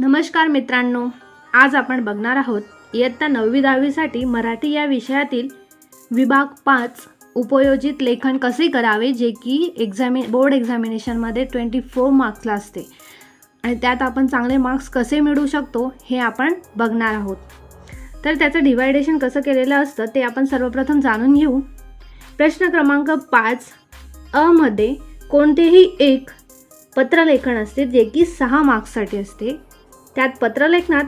नमस्कार मित्रांनो आज आपण बघणार आहोत इयत्ता नववी दहावीसाठी मराठी या विषयातील विभाग पाच उपयोजित लेखन कसे करावे जे की एक्झामि बोर्ड एक्झामिनेशनमध्ये ट्वेंटी फोर मार्क्सला असते. आणि त्यात आपण चांगले मार्क्स कसे मिळवू शकतो हे आपण बघणार आहोत. तर त्याचं डिवायडेशन कसं केलेलं असतं ते आपण सर्वप्रथम जाणून घेऊ. प्रश्न क्रमांक पाच अमध्ये कोणतेही एक पत्रलेखन असते जे की सहा मार्क्ससाठी असते. त्यात पत्रलेखनात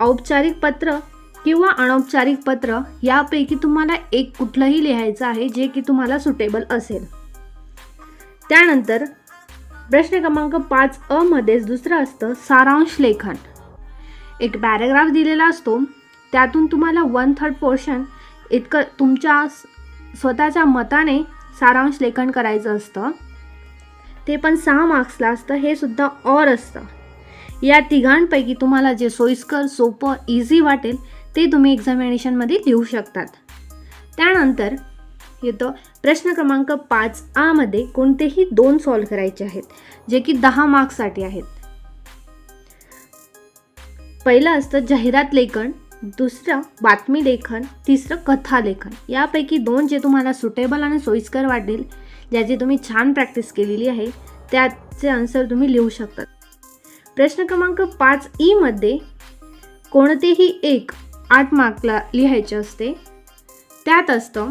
औपचारिक पत्र किंवा अनौपचारिक पत्र यापैकी तुम्हाला एक कुठलंही लिहायचं आहे जे की तुम्हाला सुटेबल असेल. त्यानंतर प्रश्न क्रमांक पाच अ मध्येच दुसरं असतं सारांश लेखन. एक पॅरेग्राफ दिलेला असतो त्यातून तुम्हाला वन थर्ड पोर्शन इतकं तुमच्या स्वतःच्या मताने सारांश लेखन करायचं असतं. ते पण सहा मार्क्सला असतं हे सुद्धा ऑर असतं. या तिघांपैकी तुम्हाला जे सोयीस्कर सोपं इझी वाटेल ते तुम्ही एक्झामिनेशनमध्ये लिहू शकतात. त्यानंतर येतं प्रश्न क्रमांक पाच आमध्ये कोणतेही दोन सॉल्व करायचे आहेत जे की दहा मार्क्ससाठी आहेत. पहिलं असतं जाहिरात लेखन दुसरं बातमी लेखन तिसरं कथा लेखन. यापैकी दोन जे तुम्हाला सुटेबल आणि सोयीस्कर वाटेल ज्याची तुम्ही छान प्रॅक्टिस केलेली आहे त्याचे आन्सर तुम्ही लिहू शकतात. प्रश्न क्रमांक पाच ईमध्ये कोणतेही एक आठ मार्कला लिहायचे असते. त्यात असतं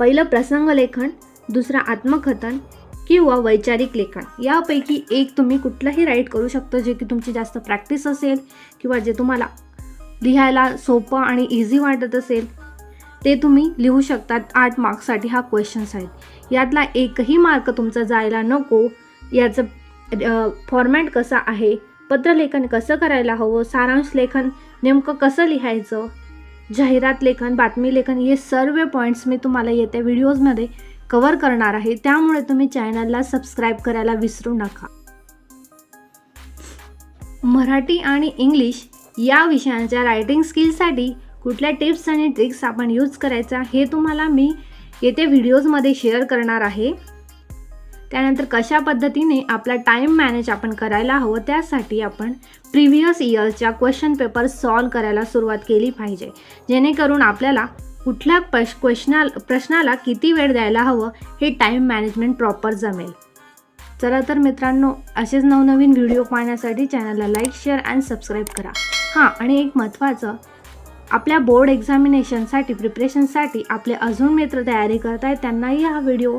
पहिलं प्रसंग लेखन दुसरं आत्मकथन किंवा वैचारिक लेखन. यापैकी एक तुम्ही कुठलंही राईट करू शकता जे की तुमची जास्त प्रॅक्टिस असेल किंवा जे तुम्हाला लिहायला सोपं आणि इझी वाटत असेल. ते तुम्ही लिहू शकतात आठ मार्क्ससाठी हा क्वेश्चन्स आहेत. यातला एकही मार्क तुमचा जायला नको याचं फॉर्मॅट कसा आहे? पत्रलेखन कसं करायला हवं? सारांश लेखन नेमकं कसं लिहायचं? जाहिरात लेखन बातमी लेखन हे सर्व पॉईंट्स मी तुम्हाला येत्या व्हिडिओजमध्ये कवर करणार आहे. त्यामुळे तुम्ही चॅनलला सबस्क्राईब करायला विसरू नका. मराठी आणि इंग्लिश या विषयांच्या रायटिंग स्किलसाठी कुठल्या टिप्स आणि ट्रिक्स आपण यूज करायचा हे तुम्हाला मी येत्या व्हिडिओजमध्ये शेअर करणार आहे. त्यानंतर कशा पद्धतीने आपला टाईम मॅनेज आपण करायला हवं त्यासाठी आपण प्रिव्हियस इयर्सच्या क्वेश्चन पेपर सॉल्व करायला सुरुवात केली पाहिजे. जेणेकरून आपल्याला कुठल्या पश क्वेश्चना प्रश्नाला किती वेळ द्यायला हवं हे टाईम मॅनेजमेंट प्रॉपर जमेल. चला तर मित्रांनो असेच नवनवीन व्हिडिओ पाहण्यासाठी चॅनलला लाईक शेअर अँड सबस्क्राईब करा. हां आणि एक महत्त्वाचं आपल्या बोर्ड एक्झामिनेशनसाठी प्रिपरेशनसाठी आपले अजून मित्र तयारी करत आहेत त्यांनाही हा व्हिडिओ